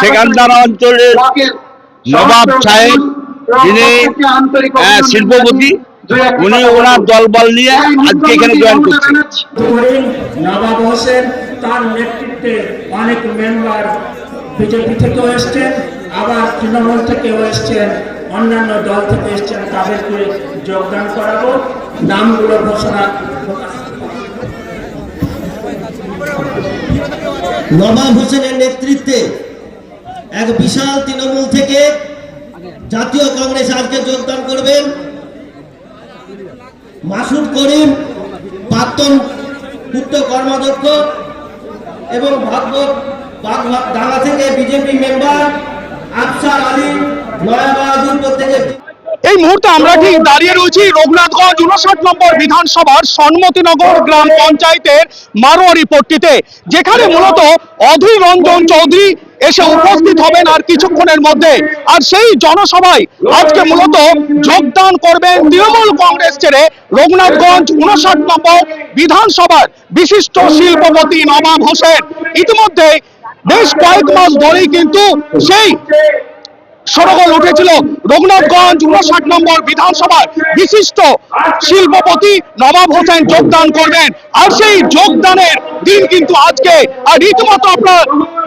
সেখানকার অঞ্চলের নবাব সাহেব যিনি শিল্পপতি উনি ওনার দলবল নিয়ে আজকে এখানে জয়েন করছেন। নবাব হোসেন তার নেতৃত্বে অনেক মেম্বার বিজেপি থেকেও এসছেন আবার তৃণমূল থেকেও এসছেন অন্যান্য দল থেকে এসছেন তাদেরকে যোগদান করাবো। নামগুলো ঘোষণা নবাব হোসেনের নেতৃত্বে এক বিশাল তৃণমূল থেকে জাতীয় কংগ্রেস আজকে যোগদান করবেন। মাসুদ করিম, প্রাক্তন পূর্ত কর্মাধ্যক্ষ এবং ভাগবত ডাঙ্গা থেকে বিজেপি মেম্বার আফসার আলী নয়াবাহাদুরপুর থেকে এই মুহূর্তে আমরা ঠিক দাঁড়িয়ে রয়েছি? রঘুনাথগঞ্জ উনষাট নম্বর বিধানসভার সন্মতিনগর গ্রাম পঞ্চায়েতের মারোয়ারি পট্টিতে, যেখানে মূলত অধীর রঞ্জন চৌধুরী এসে উপস্থিত হবেন আর কিছুক্ষণের মধ্যে। আর সেই জনসভায় আজকে মূলত যোগদান করবেন তৃণমূল কংগ্রেস ছেড়ে রঘুনাথগঞ্জ উনষাট নম্বর বিধানসভার বিশিষ্ট শিল্পপতি নবাব হোসেন। ইতিমধ্যে বেশ কয়েক মাস ধরেই কিন্তু সেই সরগোল উঠেছিল রঘুনাথগঞ্জ উনষাট নম্বর বিধানসভার বিশিষ্ট শিল্পপতি নবাব হোসেন যোগদান করবেন। আর সেই যোগদানের দিন কিন্তু আজকে। আর রীতিমতো আপনারা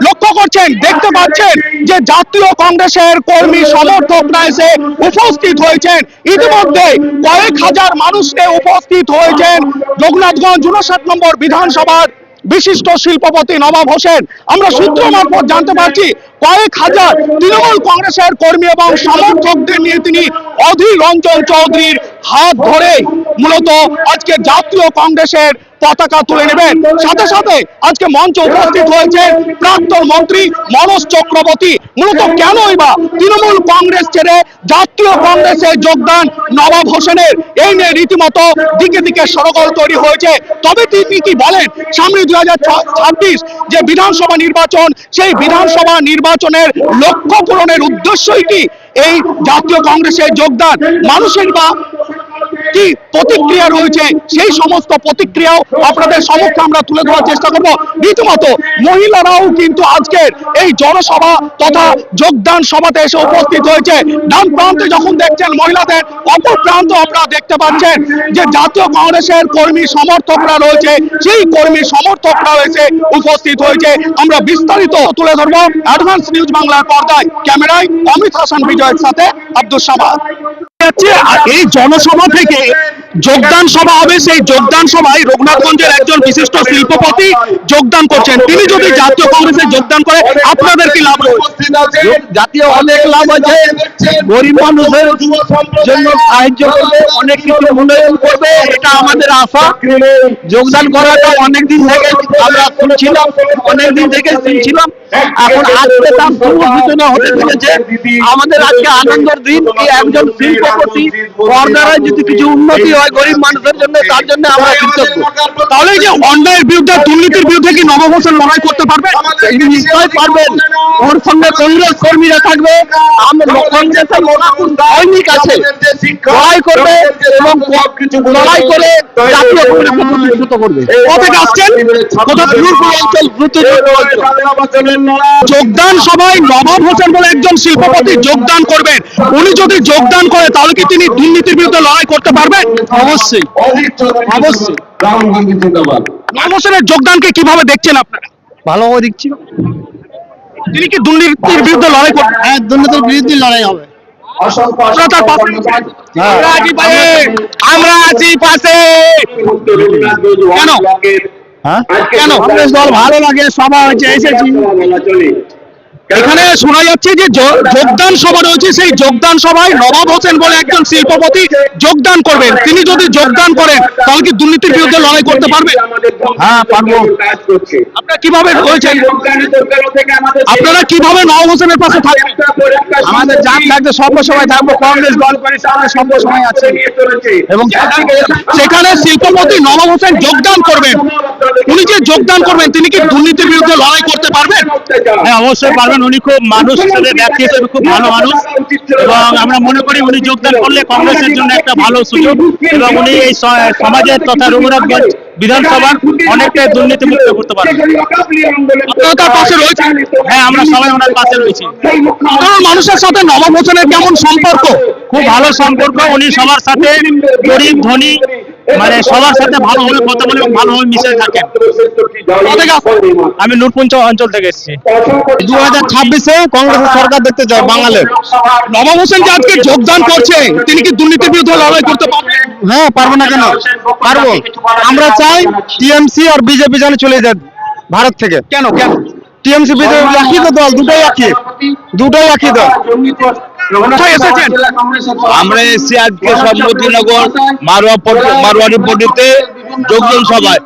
লক্ষ্য করছেন, দেখতে পাচ্ছেন যে জাতীয় কংগ্রেসের কর্মী সমর্থকরা এসে উপস্থিত হয়েছেন। ইতিমধ্যে কয়েক হাজার মানুষকে উপস্থিত হয়েছেন রঘুনাথগঞ্জ উনষাট নম্বর বিধানসভার বিশিষ্ট শিল্পপতি নবাব হোসেন। আমরা সূত্র মারফত জানতে পারছি কয়েক হাজার তৃণমূল কংগ্রেসের কর্মী এবং সমর্থকদের নিয়ে তিনি অধীর রঞ্জন চৌধুরীর হাত ধরে মূলত আজকে জাতীয় কংগ্রেসের পতাকা তুলে নেবেন। সাথে সাথে আজকে মঞ্চে উপস্থিত হয়েছেন প্রাক্তন মন্ত্রী মনোজ চক্রবর্তী। মূলত কেনই বা তৃণমূল কংগ্রেস ছেড়ে জাতীয় কংগ্রেসে যোগদান নবাব হোসেনের? এই নিয়ে রীতিমতো দিকে দিকে সরগোল তৈরি হয়েছে। তবে তিনি কি বলেন? সামনে দুই হাজার ছাব্বিশ যে বিধানসভা নির্বাচন, সেই বিধানসভা নির্বাচনের লক্ষ্য পূরণের উদ্দেশ্যই কি? এই জাতীয় কংগ্রেসের যোগদান মানুষের বা কি প্রতিক্রিয়া রয়েছে, সেই সমস্ত প্রতিক্রিয়াও আপনাদের সম্মুখে আমরা তুলে ধরার চেষ্টা করব। রীতিমতো মহিলারাও কিন্তু আজকের এই জনসভা তথা যোগদান সভাতে এসে উপস্থিত হয়েছে। ডান প্রান্তে যখন দেখছেন মহিলাদের, অপর প্রান্ত আপনারা দেখতে পাচ্ছেন যে জাতীয় কংগ্রেসের কর্মী সমর্থকরা রয়েছে, সেই কর্মী সমর্থকরা এসে উপস্থিত হয়েছে। আমরা বিস্তারিত তুলে ধরবো অ্যাডভান্স নিউজ বাংলার পর্দায়। ক্যামেরায় অমিত হাসান বিজয়ের সাথে আব্দুল সামাদ। এই জনসভা থেকে Hey. যোগদান সভা হবে। সেই যোগদান সভায় রঘুনাথগঞ্জের একজন বিশিষ্ট শিল্পপতি যোগদান করছেন। তিনি যদি জাতীয় কংগ্রেসে যোগদান করে আপনাদের কি লাভ রয়েছে জাতীয় অনেক লাভ আছে। গরিব মানুষের জন্য সাহায্য করবে অনেক কিছু উন্নয়ন করবে। এটা আমাদের আশা। যোগদান করাটা অনেক দিন থেকে আমরা শুনছিলাম অনেক দিন থেকে শুনছিলাম। এখন আজকে তার সূচনা হতে চলেছে। আমাদের আজকে আনন্দের দিন। একজন শিল্পপতি যদি কিছু উন্নতি হয় গরিব মানুষের জন্য তার জন্য আমরা কৃতজ্ঞ। তাহলে যে অন্যায়ের বিরুদ্ধে দুর্নীতির বিরুদ্ধে কি নবাব হোসেন লড়াই করতে পারবে? নিশ্চয় পারবেন। ওর সঙ্গে কংগ্রেস কর্মীরা থাকবে। কংগ্রেসের সৈনিক আছে। লড়াই করবে এবং লড়াই করে জাতীয় কংগ্রেসকে প্রতিষ্ঠিত করবে। কোথেকে আসছেন? অঞ্চল অঞ্চল। যোগদান সভায় নবাব হোসেন বলে একজন শিল্পপতি যোগদান করবেন। উনি যদি যোগদান করে তাহলে কি তিনি দুর্নীতির বিরুদ্ধে লড়াই করতে পারবেন? অবশ্যই। অবশ্যই। জিন্দাবাদ যোগদানকে কীভাবে দেখছেন আপনারা? ভালো করে দিচ্ছি তিনি কি দুর্নীতির বিরুদ্ধে লড়াই করবেন হ্যাঁ দুর্নীতির বিরুদ্ধে লড়াই হবে। পাশে। আমরা আছি পাশে। কেন? হ্যাঁ? কেন? কংগ্রেস দল ভালো লাগে সবাই হয়েছে এসেছি। এখানে শোনা যাচ্ছে যে যোগদান সভা রয়েছে সেই যোগদান সভায় নবাব হোসেন বলে একজন শিল্পপতি যোগদান করবেন। তিনি যদি যোগদান করেন তাহলে কি দুর্নীতির বিরুদ্ধে লড়াই করতে পারবেন? হ্যাঁ, পারব। আপনারা কীভাবে রয়েছেন? আপনারা কীভাবে নবাব হোসেনের পাশে থাকবেন? আমাদের যান থাকতে সব সময় থাকব কংগ্রেস দল করে আছি। এবং সেখানে শিল্পপতি নবাব হোসেন যোগদান করবেন। উনি যে যোগদান করবেন তিনি কি দুর্নীতির বিরুদ্ধে লড়াই করতে পারবেন? হ্যাঁ অবশ্যই পারবেন। উনি খুব মানুষ হিসেবে ব্যক্তি হিসেবে খুব ভালো মানুষ। এবং আমরা মনে করি উনি যোগদান করলে কংগ্রেসের জন্য একটা ভালো সুযোগ এবং উনি এই সমাজের তথা রঘুনাথগঞ্জ বিধানসভার অনেকটাই দুর্নীতিমুক্ত করতে পারবে। তার পাশে রয়েছেন হ্যাঁ আমরা সবাই ওনার পাশে রয়েছি। মানুষের সাথে হোসেনের কেমন সম্পর্ক? খুব ভালো সম্পর্ক। উনি সবার সাথে গরিব ধনী মানে সবার সাথে ভালোভাবে কথা বলে এবং ভালোভাবে মিশে থাকেন। আমি নূরপুঞ্জ অঞ্চল থেকে এসেছি। দু হাজার ছাব্বিশে কংগ্রেসের সরকার দেখতে চাই বাঙালের। নবাব হোসেন যে আজকে যোগদান করছে, তিনি কি দুর্নীতির বিরুদ্ধে লড়াই করতে পারবেন? হ্যাঁ পারব না কেন? পারব। আমরা চাই টিএমসি আর বিজেপি যেন চলে যায় ভারত থেকে। কেন? কেন? টিএমসি, বিজেপি, একই তো দল, দুটোই একই। দুটোই একই দল। কোথায় এসেছেন? আমরা এসেছি আজকে সম্মতিনগর মারোয়া মারোয়ারি পট্টিতে যোগদান সভায়।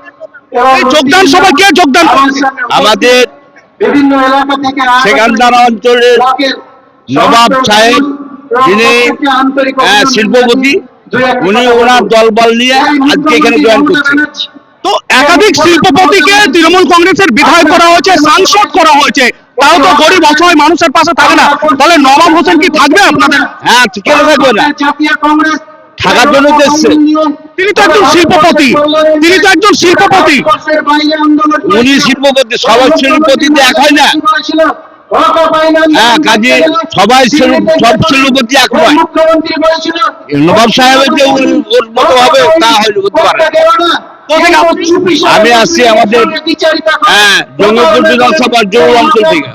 যোগদান সভায় কে যোগদান আমাদের বিভিন্ন এলাকা থেকে সেখানকার অঞ্চলের নবাব সাহেব যিনি শিল্পপতি উনি ওনার দলবল নিয়ে আজকে এখানে জয়েন করছেন তো একাধিক শিল্পপতিকে তৃণমূল কংগ্রেসের বিধায়ক করা হয়েছে সাংসদ করা হয়েছে। তাও তো গরিব অসহায় মানুষের পাশে থাকে না। তাহলে নবাব হোসেন কি থাকবে আপনাদের? হ্যাঁ কেন থাকবে না। থাকার জন্য তো এসছে। তিনি তো একজন শিল্পপতি। তিনি তো একজন শিল্পপতি। উনি শিল্পপতি সবাই শিল্পপতি এক হয় না। হ্যাঁ কাজে সবাই শিল্প- সব শিল্পপতি এক বলেছিল নবাব সাহেবের যে ওর- মতো হবে তা হয়নি করতে পারে। আমি আসছি আমাদের হ্যাঁ। জঙ্গলপুর বিধানসভার জৌর অঞ্চল থেকে।